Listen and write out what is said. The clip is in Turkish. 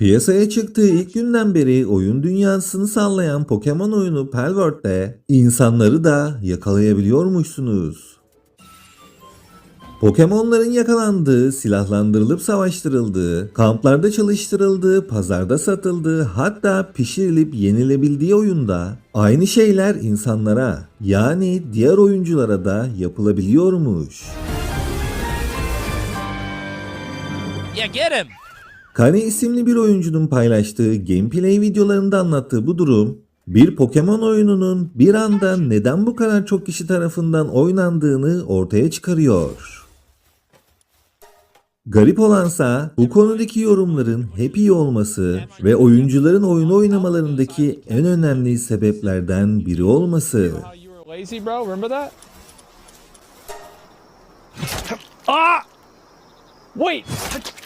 Piyasaya çıktığı ilk günden beri oyun dünyasını sallayan Pokemon oyunu Palworld'de insanları da yakalayabiliyormuşsunuz. Pokemon'ların yakalandığı, silahlandırılıp savaştırıldığı, kamplarda çalıştırıldığı, pazarda satıldığı, hatta pişirilip yenilebildiği oyunda aynı şeyler insanlara yani diğer oyunculara da yapılabiliyormuş. Yeah, get him! Kane isimli bir oyuncunun paylaştığı gameplay videolarında anlattığı bu durum, bir Pokemon oyununun bir anda neden bu kadar çok kişi tarafından oynandığını ortaya çıkarıyor. Garip olansa bu konudaki yorumların hep iyi olması ve oyuncuların oyunu oynamalarındaki en önemli sebeplerden biri olması. Ah! Wait!